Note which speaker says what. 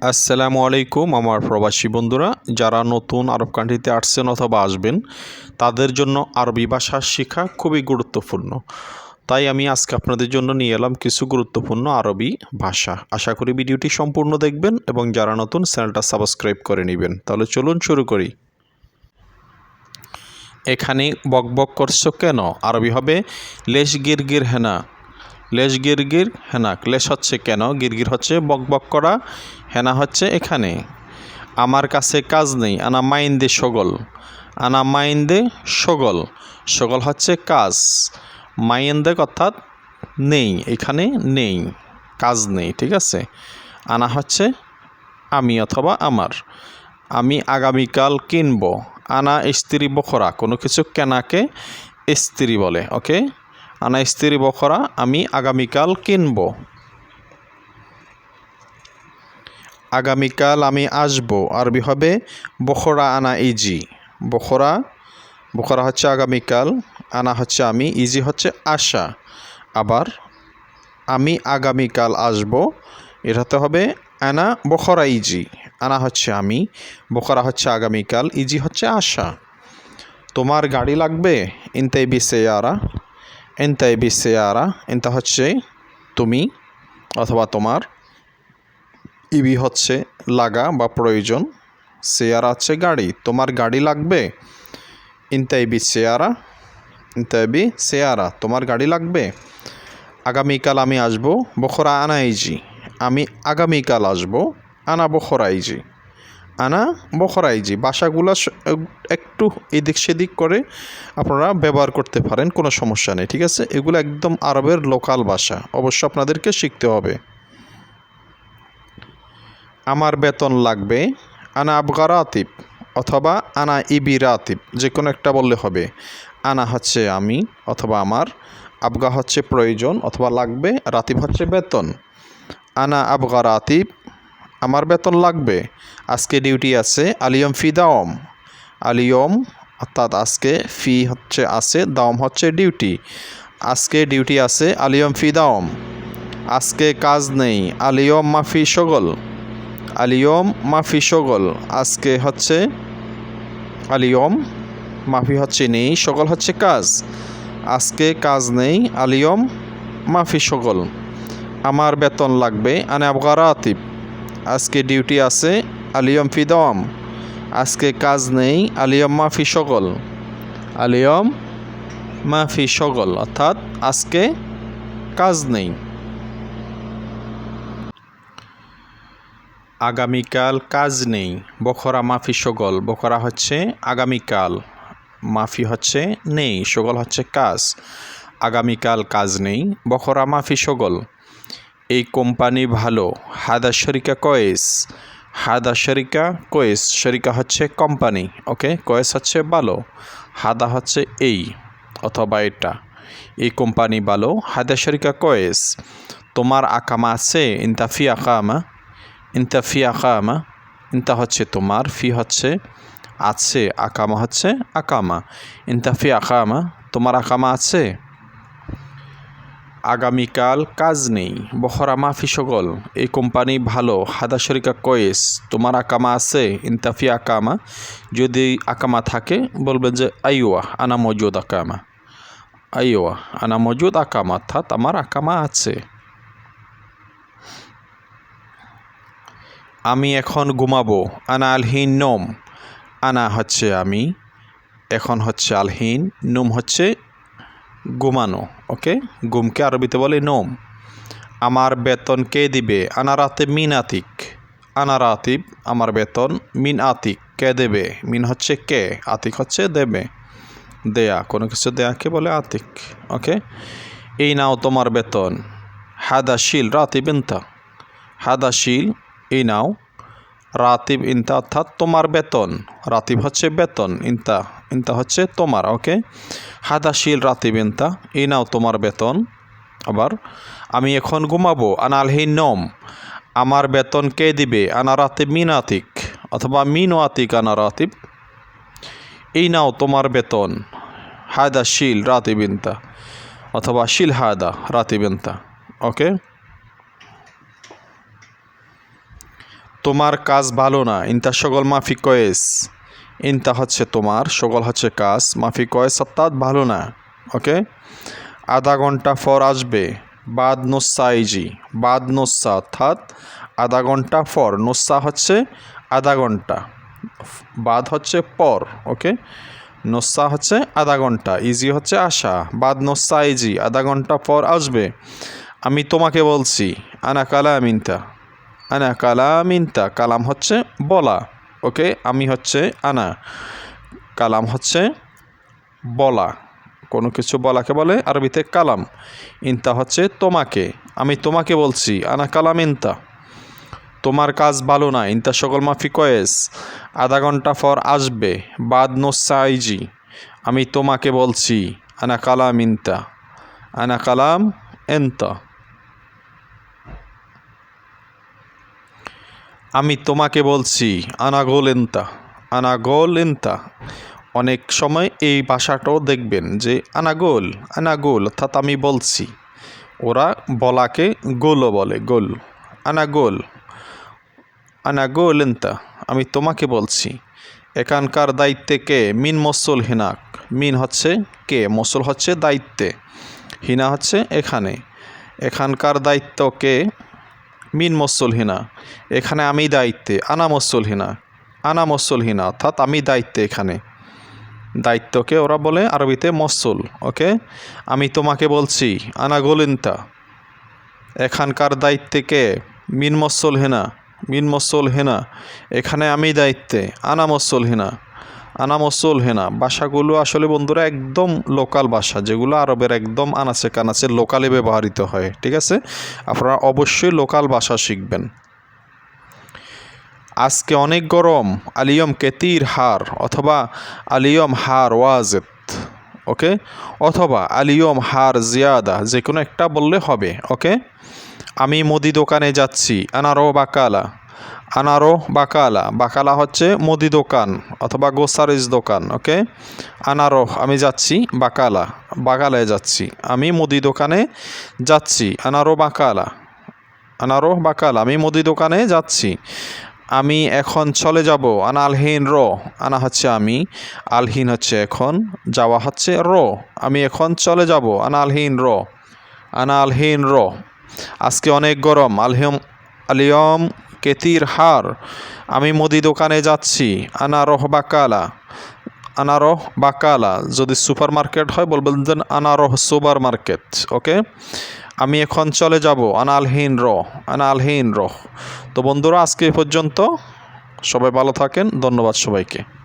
Speaker 1: আসসালামু আলাইকুম আমার প্রবাসী বন্ধুরা, যারা নতুন আরব কান্ট্রিতে আসছেন অথবা আসবেন, তাদের জন্য আরবি ভাষা শেখা খুবই গুরুত্বপূর্ণ। তাই আমি আজকে আপনাদের জন্য নিয়ে এলাম কিছু গুরুত্বপূর্ণ আরবি ভাষা। আশা করি ভিডিওটি সম্পূর্ণ দেখবেন এবং যারা নতুন চ্যানেলটা সাবস্ক্রাইব করে নেবেন। তাহলে চলুন শুরু করি। এখানে বকবক করছ কেন? আরবি হবে, লেশ গির গির হেনা লেশ গির গির হেনাক লেশ হচ্ছে কেন? গিরগির হচ্ছে বকবক করা, হেনা হচ্ছে এখানে। আমার কাছে কাজ নেই, আনা মাইন্দে সগল, আনা মাইন্দে সগল সগল হচ্ছে কাজ। মাইন্দে অর্থাৎ নেই, এখানে নেই, কাজ নেই, ঠিক আছে? আনা হচ্ছে আমি অথবা আমার। আমি আগামীকাল কিনবো, আনা স্ত্রী বখরা, কোনো কিছু কেনাকে স্ত্রী বলে, ওকে? আনা স্ত্রী বখরা আমি আগামীকাল কিনব। আগামীকাল আমি আসব। আরবি হবে বখরা আনা ইজি। বখরা বখরা হচ্ছে আগামীকাল, আনা হচ্ছে আমি, ইজি হচ্ছে আশা। আবার আমি আগামীকাল আসব এটাতে হবে আনা বখরা ইজি। আনা হচ্ছে আমি, বখরা হচ্ছে আগামীকাল, ইজি হচ্ছে আশা। তোমার গাড়ি লাগবে? ইনতাই বিসেয়ারা ইনতাই বিসেয়ারা ইনতা হচ্ছে তুমি অথবা তোমার। ইবি হচ্ছে লাগা বা প্রয়োজন। সেয়ারা হচ্ছে গাড়ি। তোমার গাড়ি লাগবে? ইনতাই বি সেয়ারা ইনতাই বি সেয়ারা তোমার গাড়ি লাগবে? আগামীকাল আমি আসব বখরা আনাইজি। আমি আগামীকাল আসব আনা বখরাইজি। আনা বখরাইজি। বাসাগুলো একটু এদিক সেদিক করে আপনারা ব্যবহার করতে পারেন, কোনো সমস্যা নেই, ঠিক আছে? এগুলো একদম আরবের লোকাল ভাষা অবশ্য আপনাদেরকে শিখতে হবে। আমার বেতন লাগবে আনা আবগারা আতিব অথবা আনা ইবিরা আতিব যে কোনো একটা বললে হবে। আনা হচ্ছে আমি অথবা আমার, আবগা হচ্ছে প্রয়োজন অথবা লাগবে, রাতিব হচ্ছে বেতন। আনা আবগারা আতিব আমার বেতন লাগবে। আজকে ডিউটি আছে, আলিয়ম ফি দাওম। আলিয়ম, অর্থাৎ আজকে ফি হচ্ছে, আছে, দাওম হচ্ছে ডিউটি। আজকে ডিউটি আছে, আলিয়ম ফি দাওম। আজকে কাজ নেই, আলিয়ম মাফি সগল। আলিয়ম মাফি সগল, আজকে হচ্ছে, আলিয়ম মাফি হচ্ছে নেই সকল হচ্ছে কাজ। আজকে কাজ নেই, আলিয়ম মাফি সকল আমার বেতন লাগবে, আনে আবগারা আতিব আজকে ডিউটি আছে আলিয়ম ফি দম। আজকে কাজ নেই, আলিয়ম মাফি সকল। আলিয়ম মাফি সকল, অর্থাৎ আজকে কাজ নেই। আগামীকাল কাজ নেই, বখরা মাফি সগল বখরা হচ্ছে আগামীকাল, মাফি হচ্ছে নেই সগল হচ্ছে কাজ। আগামীকাল কাজ নেই, বখরা মাফি সগল এই কোম্পানি ভালো। হাদা শরিকা কয়েস। হাদা শরিকা কয়েস। শরিকা হচ্ছে কোম্পানি, ওকে? কয়েস হচ্ছে ভালো। হাদা হচ্ছে এই অথবা এটা। এই কোম্পানি ভালো। হাদা শরিকা কয়েস। তোমার আকামা আছে ইন্তাফি আকামা। ইন্তাফি আকামা। ইন্তা হচ্ছে তোমার, ফি হচ্ছে আছে, আকামা হচ্ছে আকামা। ইন্তাফি আকামা। তোমার আকামা আছে? আগামীকাল কাজ নেই। বহরা মাফি সগল। এই কোম্পানি ভালো। হাদা শরিকা কয়েস, তোমার আকামা আছে? ইন্তাফি আকামা। যদি আকামা থাকে, বলবেন যে, আইওয়া, আনা মজুদ আকামা। আইওয়া, আনা মজুদ আকামা, অর্থাৎ আমার আকামা আছে। আমি এখন ঘুমাবো। আনা আলহীন নোম। আনা হচ্ছে আমি। এখন হচ্ছে আলহীন। নোম হচ্ছে ঘুমানো ওকে ঘুমকে আরবিতে বলে নোম। আমার বেতন কে দিবে? আনা রাতে মিন আতিক। আনা রাতিব আমার বেতন মিন আতিক। কে দেবে? মিন হচ্ছে কে? আতিক হচ্ছে দেবে। দেয়া, কোনো কিছু দেয়াকে বলে আতিক ওকে এই নাও তোমার বেতন। হাদাশিল রাতিব ইন্তা হাদাশিল, এই নাও রাতিব, ইন্তা অর্থাৎ তোমার বেতন। রাতিব হচ্ছে বেতন, ইন্তা ইন্তা হচ্ছে তোমার, ওকে? হাদাশিল রাতিব, ইন্তা, এই নাও তোমার বেতন। আবার, আমি এখন ঘুমাবো আনালহীন নম। আমার বেতন কে দিবে? আনা রাতিব মিন আতিক, অথবা মিন আতিক আনা রাতিব। এই নাও তোমার বেতন। হায়দা শিল রাতিব, ইন্তা, অথবা শিল হায়দা রাতিব, ইন্তা, ওকে? তোমার কাজ ভালো না, ইনতা সকল মাফি কয়েস। ইনতা হচ্ছে তোমার সকল হচ্ছে কাজ, মাফি কয়েস অর্থাৎ ভালো না, ওকে? আধা ঘণ্টা পর আসবে, বাদ নোসা ইজি, বাদ নোসা অর্থাৎ আধা ঘণ্টা পর, নোসা হচ্ছে আধা ঘণ্টা, বাদ হচ্ছে পর, ওকে? নোসা হচ্ছে আধা ঘণ্টা, ইজি হচ্ছে আসা বাদ নোসা ইজি, আধা ঘণ্টা পর আসবে। আমি তোমাকে বলছি, আনা কালা মিনতা আনা কালা মিনতা কালাম হচ্ছে বলা। ওকে, আমি হচ্ছে আনা। কালাম হচ্ছে বলা। কোনো কিছু বলাকে বলে আরবিতে কালাম। ইনতা হচ্ছে তোমাকে। আমি তোমাকে বলছি, আনা কালাম ইনতা তোমার কাজ ভালো না, ইনতা সকল মাফি কয়েস। আধা ঘণ্টা পর আসবে, বাদ নোসাইজি আমি তোমাকে বলছি, আনা কালাম ইনতা আনা কালাম এনতা। আমি তোমাকে বলছি আনাগোল এনতা আনাগোল এনতা অনেক সময় এই ভাষাটাও দেখবেন যে, আনাগোল আনাগোল, অর্থাৎ আমি বলছি। ওরা বলাকে গোলও বলে, গোল। আনাগোল আনাগোল এনতা আমি তোমাকে বলছি। এখানকার দায়িত্বে কে? মিন মসল হিনাক। মিন হচ্ছে কে? মসল হচ্ছে দায়িত্বে। হিনা হচ্ছে এখানে। এখানকার দায়িত্ব কে? মিন মসলহিনা এখানে আমি দায়িত্বে, আনা মসলহিনা আনা মসলহিনা অর্থাৎ আমি দায়িত্বে এখানে। দায়িত্বকে ওরা বলে আরবিতে মসল ওকে? আমি তোমাকে বলছি, আনা গোলিন্তা, এখানকার দায়িত্বে কে? মিন মসল হেনা মিন মসল হেনা এখানে আমি দায়িত্বে, আনা মসল হেনা আনা মসল হেনা বাসাগুলো আসলে বন্ধুরা একদম লোকাল ভাষা যেগুলো আরবের একদম আনাচে কানাচে লোকালে ব্যবহৃত হয়, ঠিক আছে? আপনারা অবশ্যই লোকাল ভাষা শিখবেন। আজকে অনেক গরম, আলিয়ম কেতির হার অথবা আলিয়ম হার ওয়াজেত ওকে? অথবা আলিয়ম হার জিয়াদা যে কোনো একটা বললে হবে, ওকে? আমি মুদি দোকানে যাচ্ছি আনারো বাকালা। আনারো বাকালা। বাকালা হচ্ছে মুদি দোকান অথবা গোসারিজ দোকান ওকে আনারো, আমি যাচ্ছি বাকালা, বাকালায় যাচ্ছি। আমি মুদি দোকানে যাচ্ছি, আনারো বাকালা। আনারো বাকালা, আমি মুদি দোকানে যাচ্ছি। আমি এখন চলে যাব আনা আলহীন র। আনা হচ্ছে আমি, আলহীন হচ্ছে এখন, যাওয়া হচ্ছে র। আমি এখন চলে যাব আনা আলহীন র। আনা আলহীন র। আজকে অনেক গরম আলহিম আলিয়ম কেতির হার। আমি মুদি দোকানে যাচ্ছি। আনারহ বাকালা আনারহ বাকালা যদি সুপার মার্কেট হয়, বলবেন দেন আনারহ সুপার মার্কেট ওকে আমি এখন চলে যাব আনালহীন র আনালহীন রহ। তো বন্ধুরা, আজকে এই পর্যন্ত। সবাই ভালো থাকেন। ধন্যবাদ সবাইকে।